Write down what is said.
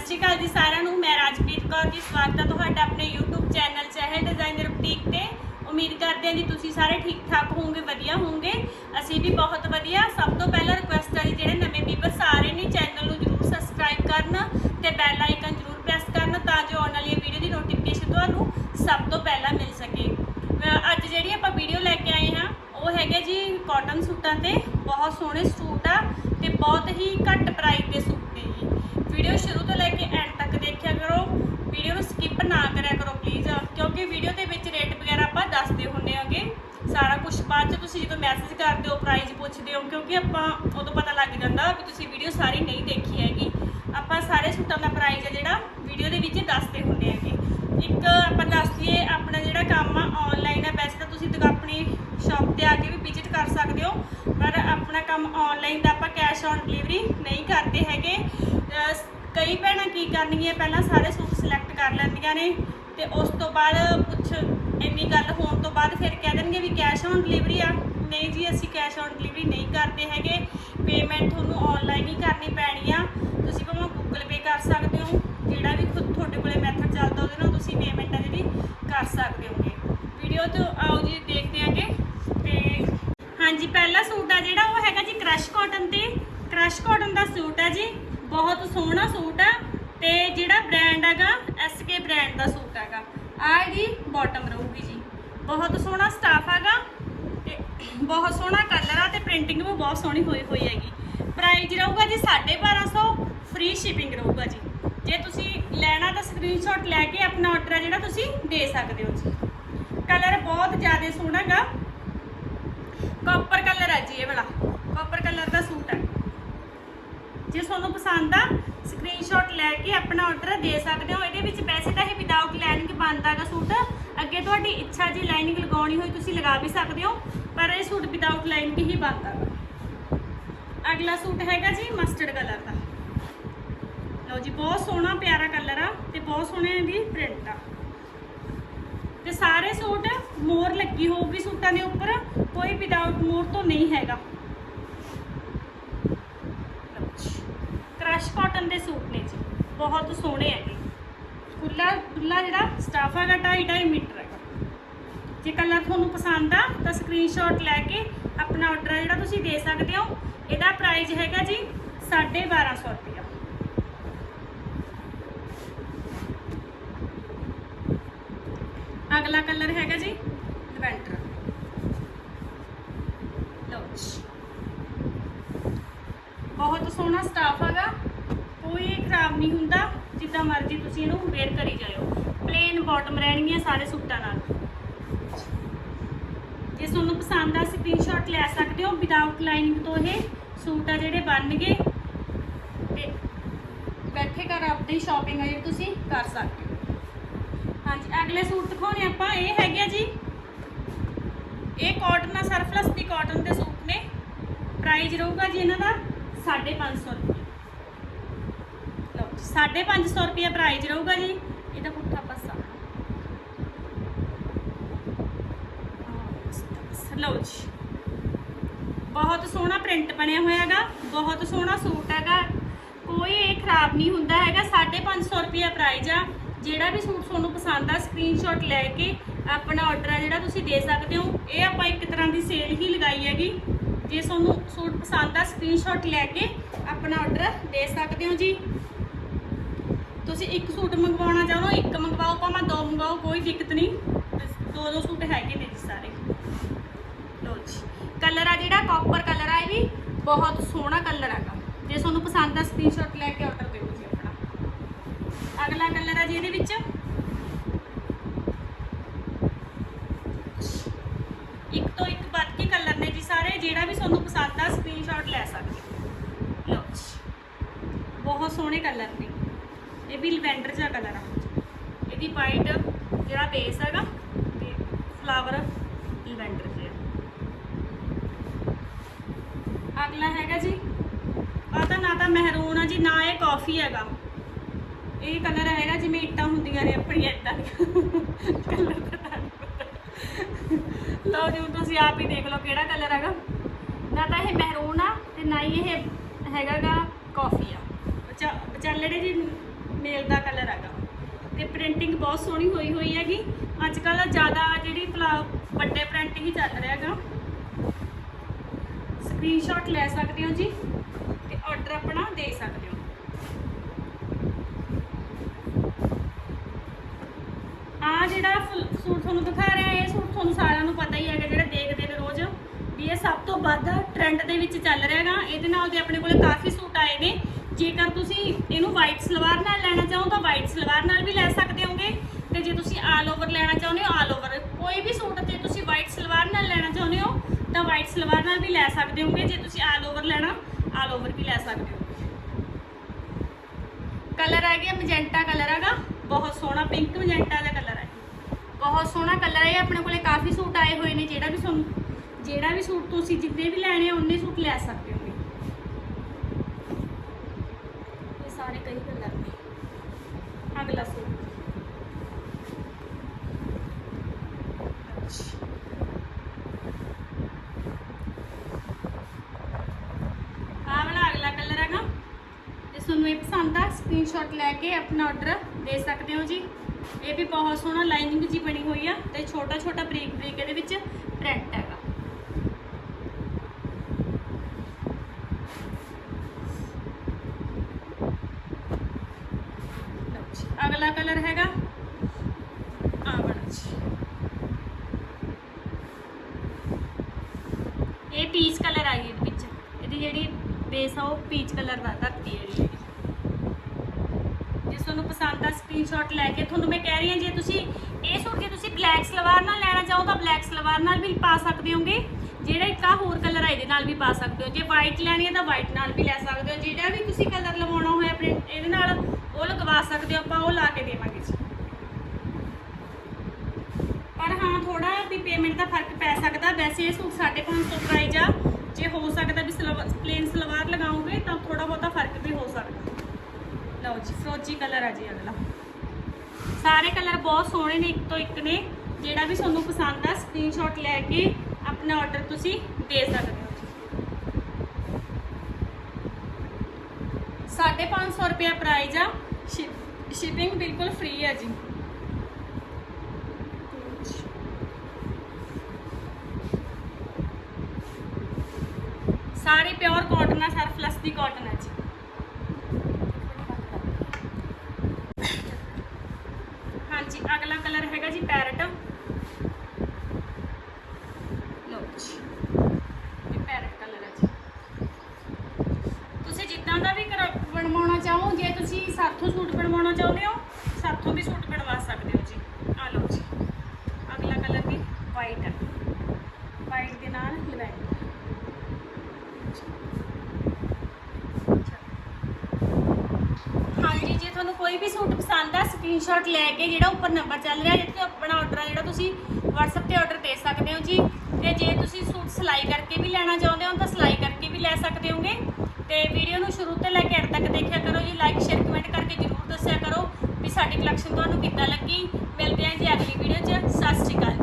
ਸਤਿ ਸ਼੍ਰੀ ਅਕਾਲ ਜੀ ਸਾਰਿਆਂ ਨੂੰ, ਮੈਂ ਰਾਜਪ੍ਰੀਤ ਕੌਰ ਜੀ, ਸਵਾਗਤ ਹੈ ਤੁਹਾਡਾ ਆਪਣੇ YouTube channel Chahal designer boutique ਤੇ। ਉਮੀਦ ਕਰਦੇ ਹਾਂ ਜੀ ਤੁਸੀਂ ਸਾਰੇ ਠੀਕ ਠਾਕ ਹੋਵੋਗੇ, ਵਧੀਆ ਹੋਵੋਗੇ। ਅਸੀਂ ਵੀ ਬਹੁਤ ਵਧੀਆ। ਸਭ ਤੋਂ ਪਹਿਲਾਂ ਰਿਕੁਐਸਟ ਹੈ ਜੀ, ਜਿਹੜੇ ਨਵੇਂ ਵੀਵਰਸ ਸਾਰੇ ਨੇ, ਚੈਨਲ ਨੂੰ ਜਰੂਰ ਸਬਸਕ੍ਰਾਈਬ ਕਰਨ ਤੇ ਬੈਲ ਆਈਕਨ ਜਰੂਰ ਪ੍ਰੈਸ ਕਰਨ ਤਾਂ ਜੋ ਆਉਣ ਵਾਲੀ ਵੀਡੀਓ ਦੀ ਨੋਟੀਫਿਕੇਸ਼ਨ ਤੁਹਾਨੂੰ ਸਭ ਤੋਂ ਪਹਿਲਾਂ ਮਿਲ ਸਕੇ। ਅੱਜ ਜਿਹੜੀ ਆਪਾਂ ਵੀਡੀਓ ਲੈ ਕੇ ਆਏ ਹਾਂ, ਉਹ ਹੈਗੇ ਜੀ ਕਾਟਨ ਸੂਟਾਂ ਤੇ। ਬਹੁਤ ਸੋਹਣੇ ਸੂਟ ਆ ਤੇ ਬਹੁਤ ਹੀ ਘੱਟ ਪ੍ਰਾਈਸ ਦੇ ਸੂਟ ਵੀਡੀਓ ਸ਼ੁਰੂ ਤੋਂ ਲੈ ਕੇ ਐਂਡ ਤੱਕ ਦੇਖਿਆ ਕਰੋ। ਵੀਡੀਓ ਨੂੰ ਸਕਿਪ ਨਾ ਕਰਿਆ ਕਰੋ ਪਲੀਜ਼ ਕਿਉਂਕਿ ਵੀਡੀਓ ਦੇ ਵਿੱਚ ਰੇਟ ਵਗੈਰਾ ਆਪਾਂ ਦੱਸਦੇ ਹੁੰਨੇ ਆਂਗੇ। ਸਾਰਾ ਕੁਝ ਬਾਅਦ ਚ ਤੁਸੀਂ ਜਦੋਂ ਮੈਸੇਜ ਕਰਦੇ ਹੋ ਪ੍ਰਾਈਸ ਪੁੱਛਦੇ ਹੋ, ਕਿਉਂਕਿ ਆਪਾਂ ਉਦੋਂ ਪਤਾ ਲੱਗ ਜਾਂਦਾ ਵੀ ਤੁਸੀਂ ਵੀਡੀਓ ਸਾਰੀ ਨਹੀਂ ਦੇਖੀ ਹੈਗੀ। ਆਪਾਂ ਸਾਰੇ ਸੂਟਾਂ ਦਾ ਪ੍ਰਾਈਸ ਹੈ ਜਿਹੜਾ ਵੀਡੀਓ ਦੇ ਵਿੱਚ ਦੱਸਦੇ ਹੁੰਨੇ ਆਂਗੇ। ਇੱਕ ਆਪਾਂ ਦੱਸ ਦਈਏ, ਆਪਣਾ ਜਿਹੜਾ ਕੰਮ ਆ ਆਨਲਾਈਨ ਹੈ ਵੈਸੇ ਤਾਂ ਤੁਸੀਂ ਦੁਕਾ- ਆਪਣੀ ਸ਼ਾਪ ਤੇ ਆ ਕੇ ਵੀ ਵਿਜ਼ਿਟ ਕਰ ਸਕਦੇ ਹੋ। ਆਪਣਾ ਕੰਮ ਆਨਲਾਈਨ ਦਾ ਆਪਾਂ ਕੈਸ਼ ਔਨ ਡਿਲੀਵਰੀ ਨਹੀਂ ਕਰਦੇ ਹੈਗੇ। ਕਈ ਭੈਣਾਂ ਕੀ ਕਰਨਗੀਆਂ, ਪਹਿਲਾਂ ਸਾਰੇ ਸੂਟ ਸਿਲੈਕਟ ਕਰ ਲੈਂਦੀਆਂ ਨੇ ਤੇ ਉਸ ਤੋਂ ਬਾਅਦ ਕੁਛ ਇੰਨੀ ਗੱਲ ਹੋਣ ਤੋਂ ਬਾਅਦ ਫਿਰ ਕਹਿ ਦੇਣਗੇ ਵੀ ਕੈਸ਼ ਔਨ ਡਿਲੀਵਰੀ ਆ। ਨਹੀਂ ਜੀ, ਅਸੀਂ ਕੈਸ਼ ਔਨ ਡਿਲੀਵਰੀ ਨਹੀਂ ਕਰਦੇ ਹੈਗੇ। ਪੇਮੈਂਟ ਤੁਹਾਨੂੰ ਆਨਲਾਈਨ ਹੀ ਕਰਨੀ ਪੈਣੀ ਆ। ਤੁਸੀਂ ਭਾਵੇਂ ਗੂਗਲ ਪੇ ਕਰ ਸਕਦੇ ਹੋ, ਜਿਹੜਾ ਵੀ ਖੁਦ ਤੁਹਾਡੇ ਕੋਲੇ ਮੈਥਡ ਚੱਲਦਾ ਉਹਦੇ ਨਾਲ ਤੁਸੀਂ ਪੇਮੈਂਟ ਆ ਜਿਹੜੀ ਕਰ ਸਕਦੇ ਹੋਗੇ। ਵੀਡੀਓ ਤੋਂ ਆਓ ਜੀ ਹਾਂਜੀ, ਪਹਿਲਾ ਸੂਟ ਆ ਜਿਹੜਾ, ਉਹ ਹੈਗਾ ਜੀ ਕ੍ਰਸ਼ ਕਾਟਨ ਤੇ। ਕ੍ਰਸ਼ ਕਾਟਨ ਦਾ ਸੂਟ ਆ ਜੀ। ਬਹੁਤ ਸੋਹਣਾ ਸੂਟ ਆ ਤੇ ਜਿਹੜਾ ਬ੍ਰਾਂਡ ਹੈਗਾ ਐਸਕੇ ਬ੍ਰਾਂਡ ਦਾ ਸੂਟ ਹੈਗਾ। ਆ ਇਹਦੀ ਬਾਟਮ ਰਹੂਗੀ ਜੀ। ਬਹੁਤ ਸੋਹਣਾ ਸਟਾਫ ਹੈਗਾ ਤੇ ਬਹੁਤ ਸੋਹਣਾ ਕਲਰ ਆ ਤੇ ਪ੍ਰਿੰਟਿੰਗ ਵੀ ਬਹੁਤ ਸੋਹਣੀ ਹੋਈ ਹੋਈ ਹੈਗੀ। ਪ੍ਰਾਈਸ ਰਹੂਗਾ ਜੀ 1250 ਫ੍ਰੀ ਸ਼ਿਪਿੰਗ ਰਹੂਗਾ ਜੀ। ਜੇ ਤੁਸੀਂ ਲੈਣਾ ਤਾਂ ਸਕਰੀਨਸ਼ਾਟ ਲੈ ਕੇ ਆਪਣਾ ਆਰਡਰ ਆ ਜਿਹੜਾ ਤੁਸੀਂ ਦੇ ਸਕਦੇ ਹੋ ਜੀ। ਕਲਰ ਬਹੁਤ ਜ਼ਿਆਦਾ ਸੋਹਣਾ ਹੈਗਾ। ਕਾਪਰ ਕਲਰ ਹੈ ਜੀ ਇਹ ਵਾਲਾ। ਕਾਪਰ ਕਲਰ ਦਾ ਸੂਟ ਹੈ ਜੇ ਤੁਹਾਨੂੰ ਪਸੰਦ ਆ ਸਕਰੀਨਸ਼ਾਟ ਲੈ ਕੇ ਆਪਣਾ ਆਰਡਰ ਦੇ ਸਕਦੇ ਹੋ। ਇਹਦੇ ਵਿੱਚ ਵੈਸੇ ਤਾਂ ਇਹ ਵਿਦਆਊਟ ਲਾਈਨਿੰਗ ਬਣਦਾਗਾ ਸੂਟ। ਅੱਗੇ ਤੁਹਾਡੀ ਇੱਛਾ ਜੀ ਲਾਈਨਿੰਗ ਲਗਾਉਣੀ ਹੋਈ, ਤੁਸੀਂ ਲਗਾ ਵੀ ਸਕਦੇ ਹੋ। ਪਰ ਇਹ ਸੂਟ ਵਿਦਆਊਟ ਲਾਈਨਿੰਗ ਹੀ ਬਣਦਾਗਾ ਅਗਲਾ ਸੂਟ ਹੈਗਾ ਜੀ ਮਸਟਰਡ ਕਲਰ ਦਾ। ਲਓ ਜੀ, ਬਹੁਤ ਸੋਹਣਾ, ਪਿਆਰਾ ਕਲਰ ਆ ਤੇ ਬਹੁਤ ਸੋਹਣੇ ਦੀ ਪ੍ਰਿੰਟ ਆ। ਤੇ ਸਾਰੇ ਸੂਟ ਮੋਰ ਲੱਗੀ ਹੋਊਗੀ ਸੂਟਾਂ ਦੇ ਉੱਪਰ, ਕੋਈ ਵਿਦਆਊਟ ਮੋਰ ਤੋਂ ਨਹੀਂ ਹੈਗਾ। ਕ੍ਰਸ਼ ਕਾਟਨ ਦੇ ਸੂਟ ਨੇ ਜੀ, ਬਹੁਤ ਸੋਹਣੇ ਹੈਗੇ। ਖੁੱਲਾ ਖੁੱਲਾ ਜਿਹੜਾ ਸਟਾਫ ਹੈਗਾ 2.5 ਮੀਟਰ ਹੈਗਾ। ਜੇ ਕਲਰ ਤੁਹਾਨੂੰ ਪਸੰਦ ਆ, ਤਾਂ ਸਕਰੀਨਸ਼ਾਟ ਲੈ ਕੇ ਆਪਣਾ ਆਰਡਰ ਜਿਹੜਾ ਤੁਸੀਂ ਦੇ ਸਕਦੇ ਹੋ। ਇਹਦਾ ਪ੍ਰਾਈਸ ਹੈਗਾ ਜੀ 1250 ਰੁਪਇਆ। ਅਗਲਾ ਕਲਰ ਹੈਗਾ ਜੀ ਲਵੈਂਡਰ ਲਓ ਬਹੁਤ ਸੋਹਣਾ ਸਟਾਫ ਹੈਗਾ। ਕੋਈ ਖਰਾਬ ਨਹੀਂ ਹੁੰਦਾ। ਜਿੱਦਾਂ ਮਰਜ਼ੀ ਤੁਸੀਂ ਇਹਨੂੰ ਵੇਅਰ ਕਰੀ ਜਾਇਓ। ਪਲੇਨ ਬਾਟਮ ਰਹਿਣਗੀਆਂ ਸਾਰੇ ਸੂਟਾਂ ਨਾਲ। ਜੇ ਤੁਹਾਨੂੰ ਪਸੰਦ ਆ ਸਕਰੀਨਸ਼ਾਟ ਲੈ ਸਕਦੇ ਹੋ। ਵਿਦਆਊਟ ਲਾਈਨਿੰਗ ਤੋਂ ਇਹ ਸੂਟ ਆ ਜਿਹੜੇ ਬਣ ਗਏ ਤੇ ਬੈਠੇ ਘਰ ਆਪਣੀ ਸ਼ਾਪਿੰਗ ਆ ਜਿਹੜੀ ਤੁਸੀਂ ਕਰ ਸਕਦੇ ਹੋ। ਹਾਂਜੀ, ਅਗਲੇ ਸੂਟ ਦਿਖਾਉਣੇ ਆਪਾਂ। ਇਹ ਹੈਗੇ ਆ ਜੀ। ਇਹ ਕਾਟਨ ਆ ਸਰਫਲਸ ਦੀ ਕਾਟਨ ਦੇ ਸੂਟ ਨੇ। ਪ੍ਰਾਈਸ ਰਹੂਗਾ ਜੀ ਇਹਨਾਂ ਦਾ 550 ਰੁਪਏ। ਲਓ 550 ਰੁਪਏ ਪ੍ਰਾਈਸ ਰਹੂਗਾ ਜੀ। ਇਹਦਾ ਪੁੱਠਾ ਪਾਸਾ। ਲਓ ਜੀ। ਬਹੁਤ ਸੋਹਣਾ ਪ੍ਰਿੰਟ ਬਣਿਆ ਹੋਇਆ ਹੈਗਾ। ਬਹੁਤ ਸੋਹਣਾ ਸੂਟ ਹੈਗਾ। ਕੋਈ ਇਹ ਖਰਾਬ ਨਹੀਂ ਹੁੰਦਾ ਹੈਗਾ। 550 ਰੁਪਏ ਪ੍ਰਾਈਸ ਆ। ਜਿਹੜਾ ਵੀ ਸੂਟ ਤੁਹਾਨੂੰ ਪਸੰਦ ਆ ਸਕਰੀਨਸ਼ਾਟ ਲੈ ਕੇ ਆਪਣਾ ਆਰਡਰ ਆ ਜਿਹੜਾ ਤੁਸੀਂ ਦੇ ਸਕਦੇ ਹੋ। ਇਹ ਆਪਾਂ ਇੱਕ ਤਰ੍ਹਾਂ ਦੀ ਸੇਲ ਹੀ ਲਗਾਈ ਹੈਗੀ। ਜੇ ਤੁਹਾਨੂੰ ਸੂਟ ਪਸੰਦ ਆ ਸਕਰੀਨਸ਼ਾਟ ਲੈ ਕੇ ਆਪਣਾ ਆਰਡਰ ਦੇ ਸਕਦੇ ਹੋ ਜੀ। ਤੁਸੀਂ ਇੱਕ ਸੂਟ ਮੰਗਵਾਉਣਾ ਚਾਹੋ, ਇੱਕ ਮੰਗਵਾਓ, ਭਾਵੇਂ ਦੋ ਮੰਗਵਾਓ, ਕੋਈ ਦਿੱਕਤ ਨਹੀਂ। ਦੋ ਦੋ ਸੂਟ ਹੈਗੇ ਨੇ ਜੀ ਸਾਰੇ। ਲੋ ਜੀ। ਕਲਰ ਆ ਜਿਹੜਾ ਕਾਪਰ ਕਲਰ ਆ ਇਹ ਵੀ। ਬਹੁਤ ਸੋਹਣਾ ਕਲਰ ਹੈਗਾ ਜੇ ਤੁਹਾਨੂੰ ਪਸੰਦ ਆ ਸਕਰੀਨਸ਼ਾਟ ਲੈ ਕੇ ਆਰਡਰ ਦਿਓ। ਅਗਲਾ ਕਲਰ ਆ ਜੀ ਇਹਦੇ ਵਿੱਚ। ਇੱਕ ਤੋਂ ਇੱਕ ਵੱਧ ਕੇ ਕਲਰ ਨੇ ਜੀ ਸਾਰੇ, ਜਿਹੜਾ ਵੀ ਤੁਹਾਨੂੰ ਪਸੰਦ ਆ ਸਕਰੀਨਸ਼ਾਟ ਲੈ ਸਕਦੇ ਲਓ ਜੀ। ਬਹੁਤ ਸੋਹਣੇ ਕਲਰ ਨੇ। ਇਹ ਵੀ ਲਵੈਂਡਰ ਜਿਹਾ ਕਲਰ ਆ। ਇਹਦੀ ਵਾਈਟ ਜਿਹੜਾ ਬੇਸ ਹੈਗਾ, ਤੇ ਫਲਾਵਰ ਲਵੈਂਡਰ ਜਿਹਾ। ਅਗਲਾ ਹੈਗਾ ਜੀ। ਆ ਤਾਂ ਨਾ ਤਾਂ ਮਹਿਰੂਨ ਆ ਜੀ, ਨਾ ਇਹ ਕਾਫੀ ਹੈਗਾ। ਇਹ ਕਲਰ ਹੈਗਾ ਜਿਵੇਂ ਇੱਟਾਂ ਹੁੰਦੀਆਂ ਨੇ ਆਪਣੀਆਂ ਇੱਟਾਂ ਦੀਆਂ। ਕਲਰ ਪਤਾ। ਲਓ ਜੀ ਤੁਸੀਂ ਆਪ ਹੀ ਦੇਖ ਲਓ ਕਿਹੜਾ ਕਲਰ ਹੈਗਾ। ਨਾ ਤਾਂ ਇਹ ਮਹਿਰੂਨ ਆ ਤੇ ਨਾ ਹੀ ਇਹ ਹੈਗਾਗਾ ਕਾਫੀ ਆ। ਵਿਚਾ- ਜੀ, ਮੇਲ ਦਾ ਕਲਰ ਹੈਗਾ। ਤੇ ਪ੍ਰਿੰਟਿੰਗ ਬਹੁਤ ਸੋਹਣੀ ਹੋਈ ਹੋਈ ਹੈਗੀ। ਅੱਜ ਕੱਲ ਜ਼ਿਆਦਾ ਜਿਹੜੀ ਪਲਾ- ਵੱਡੇ ਪ੍ਰਿੰਟ ਹੀ ਚੱਲ ਰਿਹਾ ਹੈਗਾ। ਸਕਰੀਨਸ਼ਾਟ ਲੈ ਸਕਦੇ ਹੋ ਜੀ ਤੇ ਆਰਡਰ ਆਪਣਾ ਦੇ ਸਕਦੇ ਹੋ। ਆ ਜਿਹੜਾ ਫੁੱਲ- ਸੂਟ ਤੁਹਾਨੂੰ ਦਿਖਾ ਰਿਹਾ, ਇਹ ਸੂਟ ਤੁਹਾਨੂੰ ਸਾਰਿਆਂ ਨੂੰ ਪਤਾ ਹੀ ਹੈਗਾ ਜਿਹੜੇ ਦੇਖਦੇ ਨੇ ਰੋਜ਼। ਵੀ ਇਹ ਸਭ ਤੋਂ ਵੱਧ ਟ੍ਰੈਂਡ ਦੇ ਵਿੱਚ ਚੱਲ ਰਿਹਾ ਹੈਗਾ। ਇਹਦੇ ਨਾਲ ਦੇ ਆਪਣੇ ਕੋਲ ਕਾਫੀ ਸੂਟ ਆਏ ਨੇ। ਜੇਕਰ ਤੁਸੀਂ ਇਹਨੂੰ ਵਾਈਟ ਸਲਵਾਰ ਨਾਲ ਲੈਣਾ ਚਾਹੋ ਤਾਂ ਵਾਈਟ ਸਲਵਾਰ ਨਾਲ ਵੀ ਲੈ ਸਕਦੇ ਹੋਗੇ। ਤੇ ਜੇ ਤੁਸੀਂ ਆਲ ਓਵਰ ਲੈਣਾ ਚਾਹੁੰਦੇ ਹੋ ਆਲ ਓਵਰ ਕੋਈ ਵੀ ਸੂਟ ਤੇ ਤੁਸੀਂ ਵਾਈਟ ਸਲਵਾਰ ਨਾਲ ਲੈਣਾ ਚਾਹੁੰਦੇ ਹੋ, ਤਾਂ ਵਾਈਟ ਸਲਵਾਰ ਨਾਲ ਵੀ ਲੈ ਸਕਦੇ ਹੋਗੇ। ਜੇ ਤੁਸੀਂ ਆਲ ਓਵਰ ਲੈਣਾ ਆਲ ਓਵਰ ਵੀ ਲੈ ਸਕਦੇ ਹੋ। ਕਲਰ ਆ ਗਿਆ ਮੈਜੈਂਟਾ ਕਲਰ ਹੈਗਾ। ਬਹੁਤ ਸੋਹਣਾ ਪਿੰਕ ਮੈਜੈਂਟਾ ਦਾ ਕਲਰ ਬਹੁਤ ਸੋਹਣਾ ਕਲਰ ਹੈ ਆਪਣੇ ਕੋਲੇ ਕਾਫੀ ਸੂਟ ਆਏ ਹੋਏ ਨੇ, ਜਿਹੜਾ ਵੀ ਤੁਹਾਨੂੰ ਜਿਹੜਾ ਵੀ ਸੂਟ ਤੁਸੀਂ ਜਿੰਨੇ ਵੀ ਲੈਣੇ ਆ ਉਨੇ ਸੂਟ ਲੈ ਸਕਦੇ ਹੋਗੇ ਇਹ ਸਾਰੇ ਕਈ ਕਲਰ ਨੇ। ਅਗਲਾ ਸੂਟ ਅੱਛਾ ਆਹ ਵਾਲਾ ਅਗਲਾ ਕਲਰ ਹੈਗਾ ਜੇ ਤੁਹਾਨੂੰ ਇਹ ਪਸੰਦ ਆ ਸਕਰੀਨਸ਼ਾਟ ਲੈ ਕੇ ਆਪਣਾ ਆਰਡਰ ਦੇ ਸਕਦੇ ਹੋ ਜੀ। ਇਹ ਵੀ ਬਹੁਤ ਸੋਹਣਾ ਲਾਈਨਿੰਗ ਜੀ ਬਣੀ ਹੋਈ ਆ ਤੇ ਛੋਟਾ ਛੋਟਾ ਬਰੀਕ ਬਰੀਕ ਇਹਦੇ ਵਿੱਚ ਪ੍ਰਿੰਟ ਹੈਗਾ। ਲਓ ਅਗਲਾ ਕਲਰ ਹੈਗਾ ਆ ਵਾਲਾ ਜੀ ਇਹ ਪੀਚ ਕਲਰ ਆ ਇਹਦੇ ਵਿੱਚ। ਇਹਦੀ ਜਿਹੜੀ ਬੇਸ ਆ ਉਹ ਪੀਚ ਕਲਰ ਦਾ ਧਰਤੀ ਹੈ ਜਿਹੜੀ ਤੁਹਾਨੂੰ ਪਸੰਦ ਆ ਸਕਰੀਨਸ਼ਾਟ ਲੈ ਕੇ ਤੁਹਾਨੂੰ ਮੈਂ ਕਹਿ ਰਹੀ ਹਾਂ, ਜੇ ਤੁਸੀਂ ਇਹ ਸੂਟ ਜੇ ਤੁਸੀਂ ਬਲੈਕ ਸਲਵਾਰ ਨਾਲ ਲੈਣਾ ਚਾਹੋ ਤਾਂ ਬਲੈਕ ਸਲਵਾਰ ਨਾਲ ਵੀ ਪਾ ਸਕਦੇ ਹੋਗੇ। ਜਿਹੜਾ ਇੱਕ ਆ ਹੋਰ ਕਲਰ ਆ, ਇਹਦੇ ਨਾਲ ਵੀ ਪਾ ਸਕਦੇ ਹੋ। ਜੇ ਵਾਈਟ ਲੈਣੀ ਹੈ ਤਾਂ ਵਾਈਟ ਨਾਲ ਵੀ ਲੈ ਸਕਦੇ ਹੋ। ਜਿਹੜਾ ਵੀ ਤੁਸੀਂ ਕਲਰ ਲਵਾਉਣਾ ਹੋਇਆ, ਆਪਣੇ ਇਹਦੇ ਨਾਲ ਉਹ ਲਗਵਾ ਸਕਦੇ ਹੋ, ਆਪਾਂ ਉਹ ਲਾ ਕੇ ਦੇਵਾਂਗੇ ਜੀ। ਪਰ ਹਾਂ ਥੋੜਾ ਵੀ ਪੇਮੈਂਟ ਦਾ ਫ਼ਰਕ ਪੈ ਸਕਦਾ। ਵੈਸੇ ਇਹ ਸੂਟ 550 ਪ੍ਰਾਈਸ ਆ। ਜੇ ਹੋ ਸਕਦਾ ਵੀ ਪਲੇਨ ਸਲਵਾਰ ਲਗਾਓਗੇ ਤਾਂ ਥੋੜਾ ਬਹੁਤਾ ਫ਼ਰਕ ਵੀ ਹੋ ਸਕਦਾ। ਲਓ ਜੀ, ਫਰੋਜੀ ਕਲਰ ਆ ਜੀ ਅਗਲਾ। ਸਾਰੇ ਕਲਰ ਬਹੁਤ ਸੋਹਣੇ ਨੇ, ਇੱਕ ਤੋਂ ਇੱਕ ਨੇ। ਜਿਹੜਾ ਵੀ ਤੁਹਾਨੂੰ ਪਸੰਦ ਆ ਸਕਰੀਨਸ਼ਾਟ ਲੈ ਕੇ ਆਪਣਾ ਆਰਡਰ ਤੁਸੀਂ ਦੇ ਸਕਦੇ ਹੋ। ਜੀ 550 ਰੁਪਿਆ ਪ੍ਰਾਈਸ ਆ। ਸ਼ਿਪਿੰਗ ਬਿਲਕੁਲ ਫ੍ਰੀ ਆ ਜੀ। ਸਾਰੇ ਪਿਓਰ ਕਾਟਨ ਆ ਸਰਫਲਸ ਦੀ ਕਾਟਨ ਆ ਜੀ ਹਾਂਜੀ ਅਗਲਾ ਕਲਰ ਦੁਕਾਨ ਦਾ ਸਕਰੀਨਸ਼ਾਟ ਲੈ ਕੇ ਜਿਹੜਾ ਉੱਪਰ ਨੰਬਰ ਚੱਲ ਰਿਹਾ ਜਿੱਥੇ ਆਪਣਾ ਆਰਡਰ ਜਿਹੜਾ ਤੁਸੀਂ WhatsApp ਤੇ ਆਰਡਰ ਦੇ ਸਕਦੇ ਹੋ ਜੀ। ਤੇ ਜੇ ਤੁਸੀਂ ਸੂਟ ਸਿਲਾਈ ਕਰਕੇ ਵੀ ਲੈਣਾ ਚਾਹੁੰਦੇ ਹੋ ਤਾਂ ਸਿਲਾਈ ਕਰਕੇ ਵੀ ਲੈ ਸਕਦੇ ਹੋਗੇ। ਤੇ ਵੀਡੀਓ ਨੂੰ ਸ਼ੁਰੂ ਤੋਂ ਲੈ ਕੇ ਅੰਤ ਤੱਕ ਦੇਖਿਆ ਕਰੋ ਜੀ। ਲਾਈਕ ਸ਼ੇਅਰ ਕਮੈਂਟ ਕਰਕੇ ਜ਼ਰੂਰ ਦੱਸਿਆ ਕਰੋ ਵੀ ਸਾਡੀ ਕਲੈਕਸ਼ਨ ਤੁਹਾਨੂੰ ਕਿੱਦਾਂ ਲੱਗੀ। ਮਿਲਦੇ ਆਂ ਜੀ ਅਗਲੀ ਵੀਡੀਓ 'ਚ। ਸਤਿ ਸ਼੍ਰੀ ਅਕਾਲ।